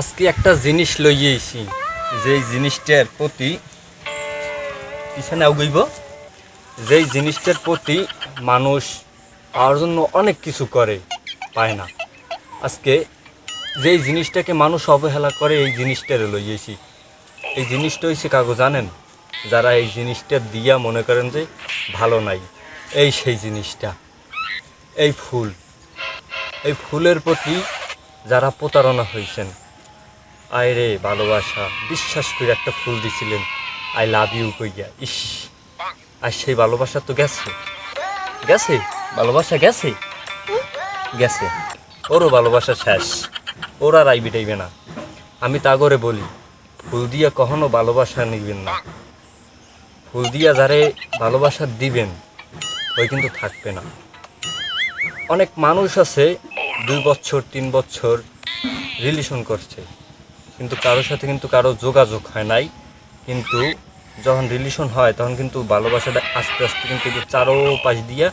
আজকে একটা জিনিস লইয়েছি যেই জিনিসটার প্রতি পিছনে আগুইব। যেই জিনিসটার প্রতি মানুষ পাওয়ার জন্য অনেক কিছু করে, পায় না। আজকে যেই জিনিসটাকে মানুষ অবহেলা করে, এই জিনিসটারে লইয়েছি এই জিনিসটা হয়েছে কাগজ, জানেন? যারা এই জিনিসটা দিয়া মনে করেন যে ভালো নাই, এই সেই জিনিসটা। এই ফুল। এই ফুলের প্রতি যারা প্রতারণা হয়েছেন আয় রে ভালোবাসা, বিশ্বাস করে একটা ফুল দিছিলেন। আই লাভ ইউ কইয়া ইস, আর সেই ভালোবাসা তো গেছে। গেছে? ভালোবাসা গেছে? গেছে। ওরও ভালোবাসা শেষ। ওর আর আইবি টাইবে না। আমি তা করে বলি, ফুল দিয়া কখনো ভালোবাসা নিবেন না। ফুল দিয়া যারে ভালোবাসা দিবেন, ওই কিন্তু থাকবে না। অনেক মানুষ আছে, দুই বছর, তিন বছর রিলেশন করছে। কিন্তু কারোর সাথে কিন্তু কারও যোগাযোগ হয় নাই। কিন্তু যখন রিলেশন হয়, তখন কিন্তু ভালোবাসাটা আস্তে আস্তে কিন্তু একটু চারোপাশ দিয়া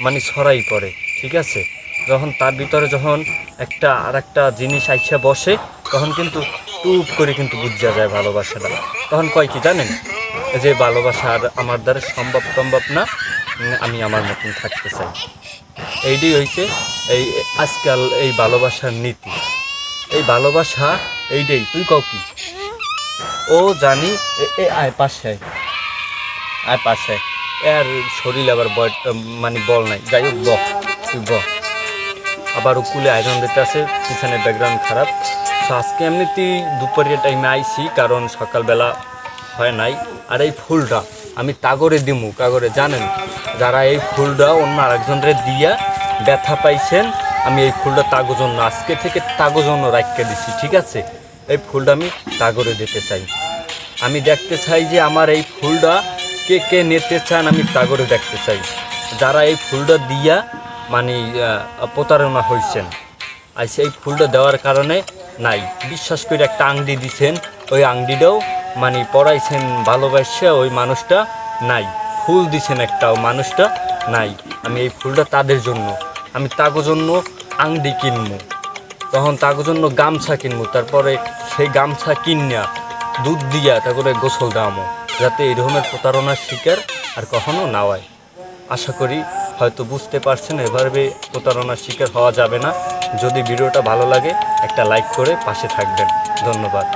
মানে ছড়াই পড়ে, ঠিক আছে? যখন তার ভিতরে যখন একটা আর একটা জিনিস আইসা বসে, তখন কিন্তু টুপ করে কিন্তু বুঝা যায় ভালোবাসাটা। তখন কয় কি জানেন? যে ভালোবাসা আর আমার দ্বারা সম্ভব সম্ভব না আমি আমার মতন থাকতে চাই। এইটাই হয়েছে এই আজকাল এই ভালোবাসার নীতি। এই ভালোবাসা, এইটাই। তুই কও কি? ও জানি, এ- আয় পাশে আয়। পাশে। এর শরীর আবার বয় মানে বল নাই। যাই হোক, ব, তুই ব। আবার উকুলে আয়রন দিতে আছে পিছনে ব্যাকগ্রাউন্ড খারাপ। তো আজকে এমনিতেই দুপুরের টাইমে আইছি, কারণ সকালবেলা হয় নাই। আর এই ফুলটা আমি তাগরে দিমু কাগরে জানেন? যারা এই ফুলটা অন্য আরেকজনরে দিয়া ব্যথা পাইছেন আমি এই ফুলটা তাগো জন্য, আজকে থেকে তাগো জন্য রাখতে দিছি, ঠিক আছে? এই ফুলটা আমি তাগরে দিতে চাই। আমি দেখতে চাই যে আমার এই ফুলটা কে কে নিতে চান, আমি তাগরে দেখতে চাই। যারা এই ফুলটা দিয়া মানে প্রতারণা হয়েছেন আর সেই ফুলটা দেওয়ার কারণে নাই। বিশ্বাস করে একটা আংটি দিছেন, ওই আংটিটাও মানে পড়াইছেন ভালোবাসা ওই মানুষটা নাই। ফুল দিছেন একটা ও মানুষটা নাই। আমি এই ফুলটা তাদের জন্য, আমি তাগো জন্য আংটি কিনবো তখন তার জন্য গামছা কিনবো তারপরে সেই গামছা কিনিয়া দুধ দিয়া তারপরে গোসল দামো যাতে এই ধরনের প্রতারণার শিকার আর কখনো না হয়। আশা করি হয়তো বুঝতে পারছেন, এভাবে প্রতারণার শিকার হওয়া যাবে না। যদি ভিডিওটা ভালো লাগে, একটা লাইক করে পাশে থাকবেন। ধন্যবাদ।